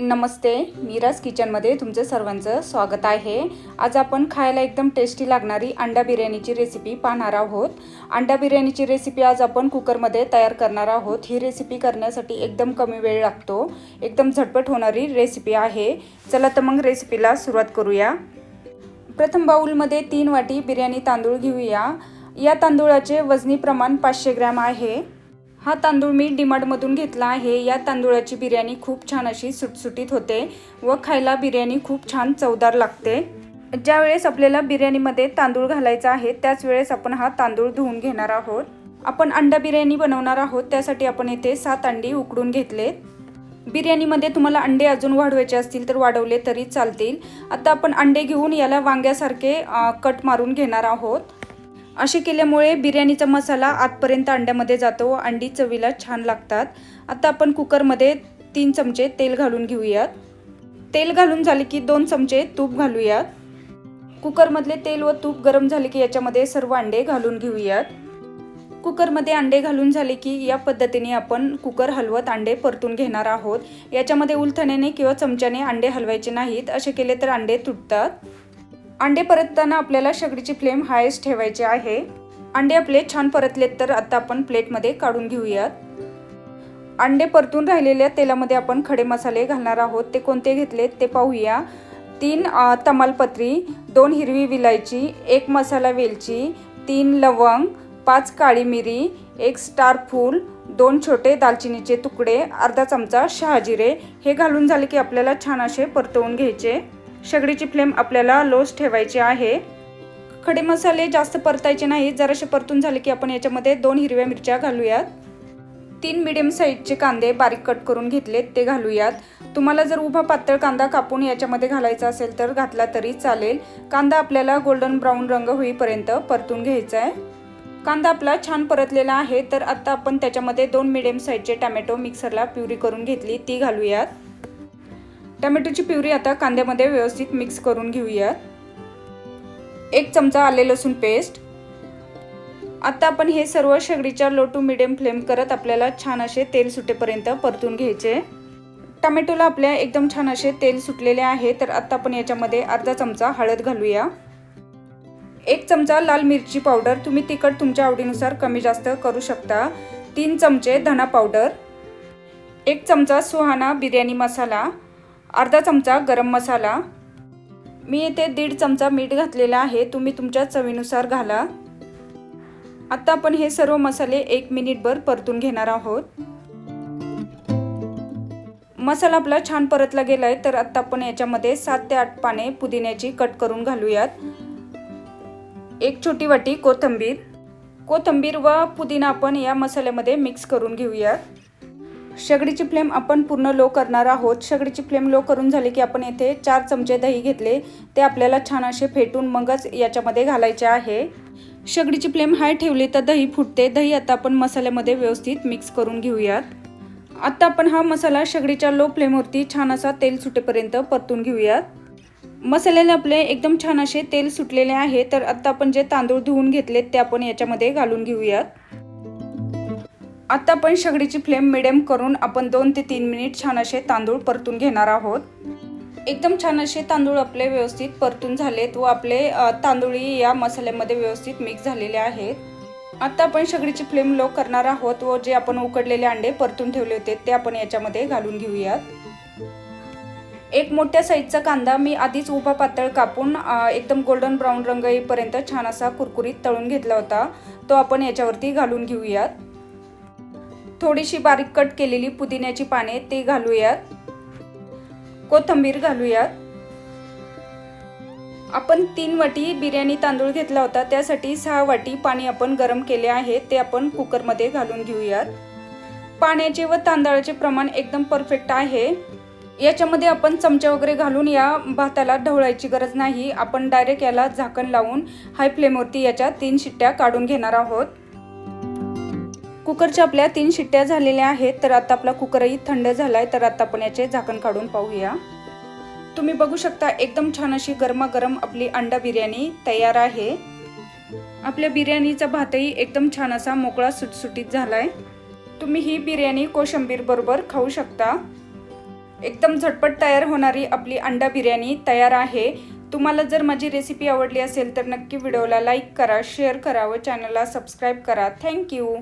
नमस्ते मीराज किचनमध्ये तुमचं सर्वांचं स्वागत आहे. आज आपण खायला एकदम टेस्टी लागणारी अंडा बिर्याणीची रेसिपी पाहणार आहोत. अंडा बिर्याणीची रेसिपी आज आपण कुकरमध्ये तयार करणार आहोत. ही रेसिपी करण्यासाठी एकदम कमी वेळ लागतो. एकदम झटपट होणारी रेसिपी आहे. चला तर मग रेसिपीला सुरुवात करूया. प्रथम बाऊलमध्ये तीन वाटी बिर्याणी तांदूळ घेऊया. या तांदूळाचे वजनी प्रमाण पाचशे ग्रॅम आहे. हा तांदूळ मी डिमार्टमधून घेतला आहे. या तांदूळाची बिर्याणी खूप छान अशी सुटसुटीत होते व खायला बिर्याणी खूप छान चवदार लागते. ज्यावेळेस आपल्याला बिर्याणीमध्ये तांदूळ घालायचा आहे त्याच वेळेस आपण हा तांदूळ धुवून घेणार आहोत. आपण अंडा बिर्याणी बनवणार आहोत त्यासाठी आपण येथे सात अंडी उकडून घेतलेत. बिर्याणीमध्ये तुम्हाला अंडे अजून वाढवायचे असतील तर वाढवले तरी चालतील. आता आपण अंडे घेऊन याला वांग्यासारखे कट मारून घेणार आहोत. असे केल्यामुळे बिर्याणीचा मसाला आतपर्यंत अंड्यामध्ये जातो. व अंडी चवीला छान लागतात. आता आपण कुकरमध्ये तीन चमचे तेल घालून घेऊयात. तेल घालून झाले की दोन चमचे तूप घालूयात. कुकरमधले तेल व तूप गरम झाले की याच्यामध्ये सर्व अंडे घालून घेऊयात. कुकरमध्ये अंडे घालून झाले की या पद्धतीने आपण कुकर हलवत अंडे परतून घेणार आहोत. याच्यामध्ये उलथण्याने किंवा चमच्याने अंडे हलवायचे नाहीत. असे केले तर अंडे तुटतात. अंडे परतताना आपल्याला शेगडीची फ्लेम हायस्ट ठेवायची आहे. अंडे आपले छान परतलेत तर आता आपण प्लेटमध्ये काढून घेऊयात. अंडे परतून राहिलेल्या तेलामध्ये आपण खडे मसाले घालणार आहोत. ते कोणते घेतलेत ते पाहूया. तीन तमालपत्री दोन हिरवी विलायची एक मसाला वेलची तीन लवंग पाच काळी मिरी एक स्टार फूल दोन छोटे दालचिनीचे तुकडे अर्धा चमचा शहाजिरे. हे घालून झाले की आपल्याला छान असे परतवून घ्यायचे. शेगडीची फ्लेम आपल्याला लोस ठेवायची आहे. खडे मसाले जास्त परतायचे नाही जरासे परतून झाले की आपण याच्यामध्ये दोन हिरव्या मिरच्या घालूयात. तीन मिडियम साईजचे कांदे बारीक कट करून घेतलेत ते घालूयात. तुम्हाला जर उभा पातळ कांदा कापून याच्यामध्ये घालायचा असेल तर घातला तरी चालेल. कांदा आपल्याला गोल्डन ब्राऊन रंग होईपर्यंत परतून घ्यायचा आहे कांदा आपला छान परतलेला आहे तर आत्ता आपण त्याच्यामध्ये दोन मिडियम साईजचे टॅमॅटो मिक्सरला प्युरी करून घेतली ती घालूयात. टमॅटोची प्युरी आता कांद्यामध्ये व्यवस्थित मिक्स करून घेऊयात. एक चमचा आले लसूण पेस्ट. आता आपण हे सर्व शेगडीच्या लो टू मिडियम फ्लेम करत आपल्याला छान असे तेल सुटेपर्यंत परतून घ्यायचे. टमॅटोला आपल्या एकदम छान असे तेल सुटलेले आहे तर आत्ता आपण याच्यामध्ये अर्धा चमचा हळद घालूया. एक चमचा लाल मिरची पावडर तुम्ही तिखट तुमच्या आवडीनुसार कमी जास्त करू शकता. तीन चमचे धना पावडर. एक चमचा सुहाना बिर्याणी मसाला. अर्धा चमचा गरम मसाला. मी येथे दीड चमचा मीठ घातलेला आहे. तुम्ही तुमच्या चवीनुसार घाला. आता आपण हे सर्व मसाले एक मिनिटभर परतून घेणार आहोत. मसाला आपला छान परतला गेलाय तर आत्ता आपण याच्यामध्ये सात ते आठ पाने पुदिन्याची कट करून घालूयात. एक छोटी वाटी कोथंबीर. कोथंबीर व पुदिना आपण या मसाल्यामध्ये मिक्स करून घेऊयात. शेगडीची फ्लेम आपण पूर्ण लो करणार आहोत. शेगडीची फ्लेम लो करून झाली की आपण येथे चार चमचे दही घेतले. ते आपल्याला छान असे फेटून मगच याच्यामध्ये घालायचे आहे. शेगडीची फ्लेम हाय ठेवली तर दही फुटते. दही आता आपण मसाल्यामध्ये व्यवस्थित मिक्स करून घेऊयात. आता आपण हा मसाला शेगडीच्या लो फ्लेमवरती छान असा तेल सुटेपर्यंत परतून घेऊयात. मसाल्याने आपले एकदम छान असे तेल सुटलेले आहे. तर आत्ता आपण जे तांदूळ धुवून घेतलेत ते आपण याच्यामध्ये घालून घेऊयात. आता आपण शेगडीची फ्लेम मिडियम करून आपण दोन ते तीन मिनिट छान असे तांदूळ परतून घेणार आहोत. एकदम छान असे तांदूळ आपले व्यवस्थित परतून झालेत व आपले तांदूळी या मसाल्यामध्ये व्यवस्थित मिक्स झालेले आहेत. आता आपण शेगडीची फ्लेम लो करणार आहोत व जे आपण उकडलेले अंडे परतून ठेवले होते ते आपण याच्यामध्ये घालून घेऊयात. एक मोठ्या साईजचा कांदा मी आधीच उभा पातळ कापून एकदम गोल्डन ब्राऊन रंग येईपर्यंत छान असा कुरकुरीत तळून घेतला होता. तो आपण याच्यावरती घालून घेऊयात. थोडीशी बारीक कट केलेली पुदिन्याची पाने ते घालूयात. कोथंबीर घालूयात. आपण तीन वाटी बिर्याणी तांदूळ घेतला होता त्यासाठी सहा वाटी पाणी आपण गरम केले आहे ते आपण कुकरमध्ये घालून घेऊयात. पाण्याचे व तांदळाचे प्रमाण एकदम परफेक्ट आहे. याच्यामध्ये आपण चमचा वगैरे घालून या भाताला ढवळायची गरज नाही. आपण डायरेक्ट याला झाकण लावून हाय फ्लेमवरती याच्या तीन शिट्ट्या काढून घेणार आहोत. कुकरच्या आपल्या तीन शिट्ट्या झालेल्या आहेत तर आता आपला कुकरही थंड झालाय तर आता आपण याचे झाकण काढून पाहूया. तुम्ही बघू शकता एकदम छान अशी गरमागरम आपली अंडा बिर्याणी तयार आहे. आपल्या बिर्याणीचा भातही एकदम छान असा मोकळा सुटसुटीत झालाय. तुम्ही ही बिर्याणी कोशंबीर बरोबर खाऊ शकता. एकदम झटपट तयार होणारी आपली अंडा बिर्याणी तयार आहे. तुम्हाला जर माझी रेसिपी आवडली असेल तर नक्की व्हिडिओला लाईक करा शेअर करा व चॅनलला सबस्क्राईब करा. थँक्यू